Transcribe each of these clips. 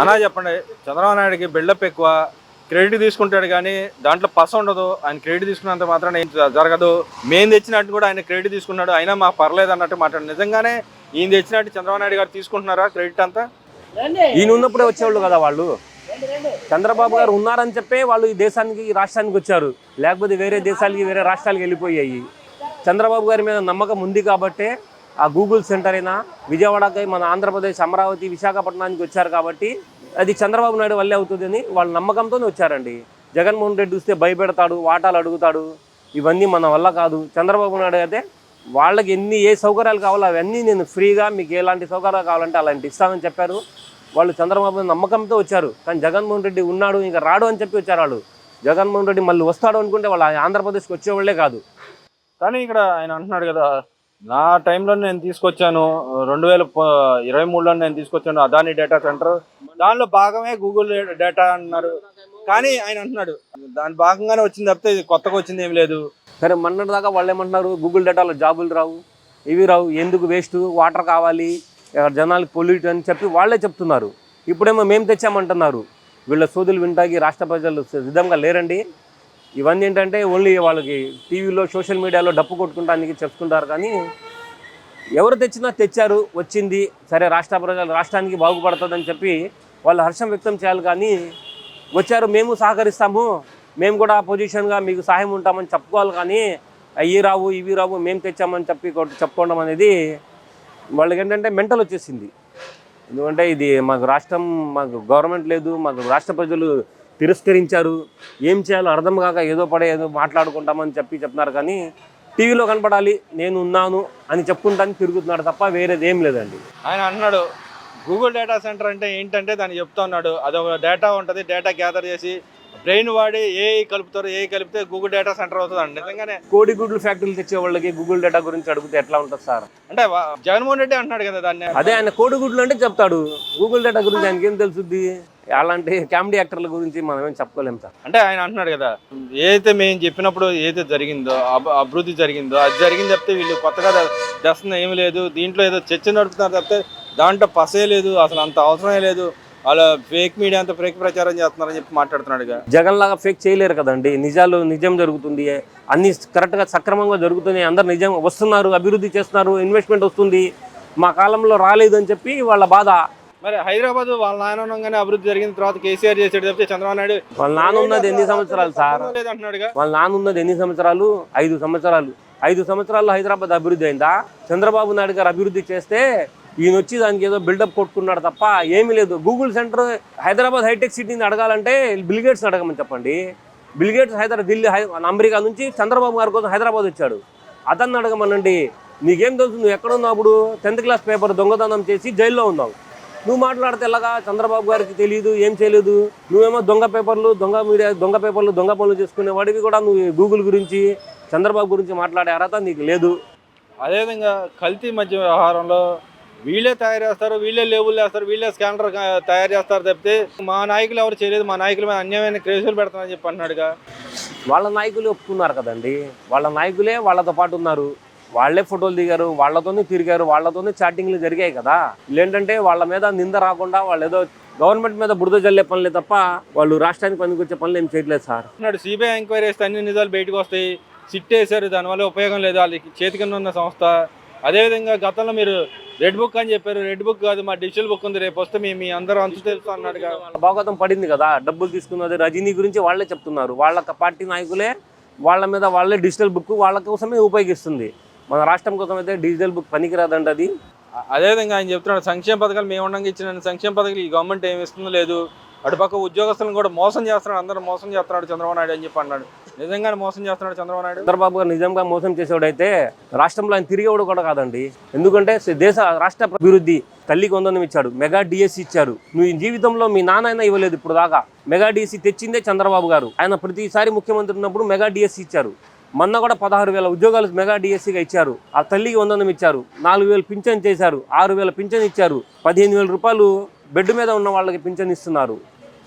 అలా చెప్పండి చంద్రబాబు నాయుడుకి బిల్డప్ ఎక్కువ క్రెడిట్ తీసుకుంటాడు కానీ దాంట్లో పస ఉండదు. ఆయన క్రెడిట్ తీసుకున్నంత మాత్రాన ఏం జరగదు. మేము తెచ్చినట్టు కూడా ఆయన క్రెడిట్ తీసుకున్నాడు అయినా మాకు పర్లేదు అన్నట్టు మాట్లాడు. నిజంగానే ఈయన తెచ్చినట్టు చంద్రబాబు నాయుడు గారు తీసుకుంటున్నారా క్రెడిట్ అంతా? ఈయన ఉన్నప్పుడే వచ్చేవాళ్ళు కదా వాళ్ళు. చంద్రబాబు గారు ఉన్నారని చెప్పే వాళ్ళు ఈ దేశానికి ఈ రాష్ట్రానికి వచ్చారు. లేకపోతే వేరే దేశాలకి వేరే రాష్ట్రాలకి వెళ్ళిపోయాయి. చంద్రబాబు గారి మీద నమ్మకం ఉంది కాబట్టే ఆ గూగుల్ సెంటర్ అయినా విజయవాడకి మన ఆంధ్రప్రదేశ్ అమరావతి విశాఖపట్నానికి వచ్చారు కాబట్టి అది చంద్రబాబు నాయుడు వల్లే అవుతుందని వాళ్ళ నమ్మకంతోనే వచ్చారండి. జగన్మోహన్ రెడ్డి చూస్తే భయపెడతాడు వాటాలు అడుగుతాడు. ఇవన్నీ మన వల్ల కాదు. చంద్రబాబు నాయుడు అయితే వాళ్ళకి ఎన్ని ఏ సౌకర్యాలు కావాలో అవన్నీ నేను ఫ్రీగా మీకు ఎలాంటి సౌకర్యాలు కావాలంటే అలాంటి ఇస్తానని చెప్పారు. వాళ్ళు చంద్రబాబు నమ్మకంతో వచ్చారు. కానీ జగన్మోహన్ రెడ్డి ఉన్నాడు ఇంకా రాడు అని చెప్పి వచ్చారు వాళ్ళు. జగన్మోహన్ రెడ్డి మళ్ళీ వస్తాడు అనుకుంటే వాళ్ళు ఆంధ్రప్రదేశ్కి వచ్చేవాళ్ళే కాదు. కానీ ఇక్కడ ఆయన అంటున్నాడు కదా నా టైంలో నేను తీసుకొచ్చాను. రెండు వేల ఇరవై మూడులో నేను తీసుకొచ్చాను అదాని డేటా సెంటర్. దానిలో భాగమే గూగుల్ డేటా అన్నారు. కానీ ఆయన అంటున్నాడు దాని భాగంగానే వచ్చింది తప్పితే ఇది కొత్తగా వచ్చింది ఏం లేదు. సరే మొన్నటి దాకా వాళ్ళు ఏమంటున్నారు? గూగుల్ డేటాలో జాబులు రావు ఇవి రావు ఎందుకు వేస్ట్ వాటర్ కావాలి జనాలు జనాలకు పొల్యూట్ అని చెప్పి వాళ్ళే చెప్తున్నారు. ఇప్పుడేమో మేము తెచ్చామంటున్నారు. వీళ్ళ సోదులు వింటాకి రాష్ట్ర ప్రజలు సిద్ధంగా లేరండి. ఇవన్నీ ఏంటంటే ఓన్లీ వాళ్ళకి టీవీలో సోషల్ మీడియాలో డప్పు కొట్టుకుంటానికి చెప్పుకుంటారు కానీ ఎవరు తెచ్చినా తెచ్చారు వచ్చింది సరే రాష్ట్ర ప్రజలు రాష్ట్రానికి బాగుపడుతుందని చెప్పి వాళ్ళు హర్షం వ్యక్తం చేయాలి కానీ వచ్చారు మేము సహకరిస్తాము మేము కూడా పొజిషన్గా మీకు సహాయం ఉంటామని చెప్పుకోవాలి కానీ అయ్యి రావు ఇవి రావు మేము తెచ్చామని చెప్పి చెప్పుకోవడం అనేది వాళ్ళకి ఏంటంటే మెంటల్ వచ్చేసింది. ఎందుకంటే ఇది మాకు రాష్ట్రం మాకు గవర్నమెంట్ లేదు మాకు రాష్ట్ర ప్రజలు తిరస్కరించారు. ఏం చేయాలో అర్థం కాక ఏదో పడే ఏదో మాట్లాడుకుంటామని చెప్పి చెప్తున్నారు కానీ టీవీలో కనపడాలి నేను ఉన్నాను అని చెప్పుకుంటానికి తిరుగుతున్నాడు తప్ప వేరేది ఏం లేదండి. ఆయన అంటున్నాడు గూగుల్ డేటా సెంటర్ అంటే ఏంటంటే దాన్ని చెప్తా ఉన్నాడు. అదొక డేటా ఉంటుంది డేటా గ్యాదర్ చేసి బ్రెయిన్ వాడి ఏ కలుపుతారు ఏ కలిపితే గూగుల్ డేటా సెంటర్ అవుతుంది అండి నిజంగానే కోడిగుడ్లు ఫ్యాక్టరీలు తెచ్చే వాళ్ళకి గూగుల్ డేటా గురించి అడిగితే ఎట్లా ఉంటుంది సార్? అంటే జగన్మోహన్ రెడ్డి అంటున్నాడు కదా దాన్ని. అదే ఆయన కోడిగుడ్లు అంటే చెప్తాడు. గూగుల్ డేటా గురించి ఆయనకి ఏం తెలుసుద్ది? అలాంటి కామెడీ యాక్టర్ల గురించి మనం ఏం చెప్పుకోలేం సార్. అంటే ఆయన అంటున్నాడు కదా ఏదైతే మేము చెప్పినప్పుడు ఏదైతే జరిగిందో అభివృద్ధి జరిగిందో అది జరిగింది తప్పితే వీళ్ళు కొత్తగా ద- చేస్తున్న ఏమీ లేదు దీంట్లో ఏదో చర్చ నడుపుతున్నారు తప్పితే దాంట్లో పసే లేదు అసలు అంత అవసరమే లేదు వాళ్ళ ఫేక్ మీడియా అంతా ఫేక్ ప్రచారం చేస్తున్నారని చెప్పి మాట్లాడుతున్నాడు. జగన్ లాగా ఫేక్ చేయలేరు కదండి. నిజాలు నిజం జరుగుతుంది. అన్ని కరెక్ట్గా సక్రమంగా జరుగుతున్నాయి. అందరు నిజం వస్తున్నారు అభివృద్ధి చేస్తున్నారు ఇన్వెస్ట్మెంట్ వస్తుంది. మా కాలంలో రాలేదు అని చెప్పి వాళ్ళ బాధ మరి హైదరాబాద్ వాళ్ళ నాయన ఉండగానే అభివృద్ధి జరిగిన తర్వాత కేసీఆర్ చేసాడు తప్పితే చంద్రబాబు నాయుడు వాళ్ళ నాన్న ఉన్నది ఎన్ని సంవత్సరాలు సార్? వాళ్ళ నాన్న ఉన్నది ఎన్ని సంవత్సరాలు? ఐదు సంవత్సరాలు. ఐదు సంవత్సరాల్లో హైదరాబాద్ అభివృద్ధి అయిందా? చంద్రబాబు నాయుడు గారు అభివృద్ధి చేస్తే ఈయన వచ్చి దానికి ఏదో బిల్డప్ కొట్టుకున్నాడు తప్ప ఏమీ లేదు. గూగుల్ సెంటర్ హైదరాబాద్ హైటెక్ సిటీని అడగాలంటే బిల్గేట్స్ అడగమని చెప్పండి. బిల్గేట్స్ హైదరాబాద్ ఢిల్లీ అమెరికా నుంచి చంద్రబాబు గారి కోసం హైదరాబాద్ వచ్చాడు. అతన్ని అడగమనండి. నీకేం తెలుసు? నువ్వు ఎక్కడున్నావు అప్పుడు? టెన్త్ క్లాస్ పేపర్ దొంగతనం చేసి జైల్లో ఉన్నావు. నువ్వు మాట్లాడితే ఎలాగా? చంద్రబాబు గారికి తెలియదు ఏం చేయలేదు. నువ్వేమో దొంగ పేపర్లు దొంగ మీడియా దొంగ పేపర్లు దొంగ పనులు చేసుకునే వాడివి కూడా నువ్వు గూగుల్ గురించి చంద్రబాబు గురించి మాట్లాడే అర్హత నీకు లేదు. అదేవిధంగా కల్తీ మద్య వ్యవహారంలో వీళ్ళే తయారు చేస్తారు వీళ్ళే లేబుల్ వేస్తారు వీళ్ళే స్కానర్ తయారు చేస్తారు తప్పితే మా నాయకులు ఎవరు చేయలేదు మా నాయకుల మీద అన్యాయమైన కేసులు పెడతామని చెప్పి అంటున్నాడుగా వాళ్ళ నాయకులు ఒప్పుకున్నారు కదండి. వాళ్ళ నాయకులే వాళ్ళతో పాటు ఉన్నారు. వాళ్ళే ఫోటోలు దిగారు వాళ్ళతోనే తిరిగారు వాళ్ళతోనే చాటింగ్లు జరిగాయి కదా. ఏంటంటే వాళ్ళ మీద నింద రాకుండా వాళ్ళు ఏదో గవర్నమెంట్ మీద బురద జల్లే పనులే తప్ప వాళ్ళు రాష్ట్రానికి పనికొచ్చే పనులు ఏం చేయట్లేదు సార్. అంటున్నాడు సిబిఐ ఎంక్వైరీ చేస్తే అన్ని నిజాలు బయటకు వస్తాయి. సిట్ వేశారు దానివల్ల ఉపయోగం లేదు. వాళ్ళకి చేతి కింద ఉన్న సంస్థ. అదేవిధంగా గతంలో మీరు రెడ్ బుక్ అని చెప్పారు. రెడ్ బుక్ కాదు మా డిజిటల్ బుక్ ఉంది రేపు వస్తే మీ మీ అందరూ అంతు తెలుసు అన్నాడుగా వాళ్ళ భాగవతం పడింది కదా డబ్బులు తీసుకున్నది రజనీ గురించి వాళ్ళే చెప్తున్నారు. వాళ్ళ పార్టీ నాయకులే వాళ్ళ మీద వాళ్ళే డిజిటల్ బుక్ వాళ్ళ కోసమే ఉపయోగిస్తుంది. మన రాష్ట్రం కోసం అయితే డిజిటల్ బుక్ పనికిరాదండి అది. అదేవిధంగా ఆయన చెప్తున్నాడు సంక్షేమ పథకాలు మేము ఉండగా ఇచ్చిన సంక్షేమ పథకాలు ఈ గవర్నమెంట్ ఏమి ఇస్తుందో లేదు. అటుపక్క ఉద్యోగస్తులను కూడా మోసం చేస్తున్నాడు అందరూ మోసం చేస్తున్నాడు చంద్రబాబు నాయుడు అని చెప్పి అన్నాడు. నిజంగానే మోసం చేస్తున్నాడు చంద్రబాబు నాయుడు? చంద్రబాబు గారు నిజంగా మోసం చేసేవాడైతే రాష్ట్రంలో ఆయన తిరిగేవాడు కూడా కాదండి. ఎందుకంటే దేశ రాష్ట్ర అభివృద్ధి తల్లికి వందనం ఇచ్చాడు మెగా డిఎస్సి ఇచ్చారు. నువ్వు ఈ జీవితంలో మీ నాన్న అయినా ఇవ్వలేదు ఇప్పుడు దాకా. మెగా డిఎస్సి తెచ్చిందే చంద్రబాబు గారు. ఆయన ప్రతిసారి ముఖ్యమంత్రి ఉన్నప్పుడు మెగా డిఎస్సి ఇచ్చారు. మొన్న కూడా పదహారు వేల ఉద్యోగాలు మెగా డిఎస్సిగా ఇచ్చారు. ఆ తల్లికి వందనం ఇచ్చారు. నాలుగు వేలు పింఛన్ చేశారు. ఆరు వేల పింఛన్ ఇచ్చారు. పదిహేను వేల రూపాయలు బెడ్ మీద ఉన్న వాళ్ళకి పింఛన్ ఇస్తున్నారు.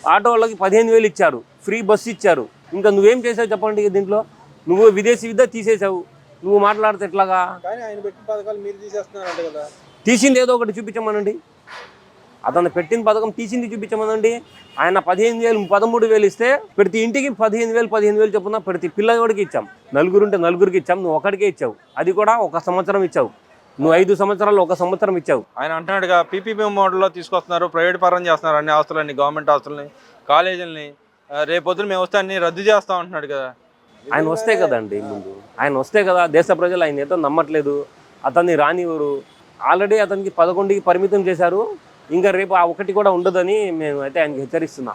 ఆటో వాళ్ళకి పదిహేను వేలు ఇచ్చారు. ఫ్రీ బస్సు ఇచ్చారు. ఇంకా నువ్వేం చేసావు చెప్పండి దీంట్లో? నువ్వు విదేశీ విద్య తీసేసావు నువ్వు మాట్లాడితే ఎట్లాగా? తీసింది ఏదో ఒకటి చూపించమనండి. అతను పెట్టిన పథకం తీసింది చూపించమనండి. ఆయన పదిహేను వేలు పదమూడు వేలు ఇస్తే ప్రతి ఇంటికి పదిహేను వేలు పదిహేను వేలు చొప్పున ప్రతి పిల్లవాడికి ఇచ్చాం. నలుగురు ఉంటే నలుగురికి ఇచ్చాం నువ్వు ఒకటికే ఇచ్చావు. అది కూడా ఒక సంవత్సరం ఇచ్చావు. నువ్వు ఐదు సంవత్సరాలు ఒక సంవత్సరం ఇచ్చావు. ఆయన అంటున్నాడుగా పీపీపీ మోడల్లో తీసుకొస్తున్నారు ప్రైవేట్ పరం చేస్తున్నారు అన్ని ఆస్తులన్నీ గవర్నమెంట్ ఆస్తులని కాలేజీలని. రేపొద్దున మేము వస్తే అన్ని రద్దు చేస్తాం అంటున్నాడు కదా. ఆయన వస్తే కదండి ముందు. ఆయన వస్తే కదా దేశ ప్రజలు ఆయన ఏదో నమ్మట్లేదు. అతన్ని రానివ్వరు. ఆల్రెడీ అతనికి పదకొండుకి పరిమితం చేశారు. ఇంకా రేపు ఆ ఒకటి కూడా ఉండదని మేము అయితే ఆయనకి హెచ్చరిస్తున్నాం.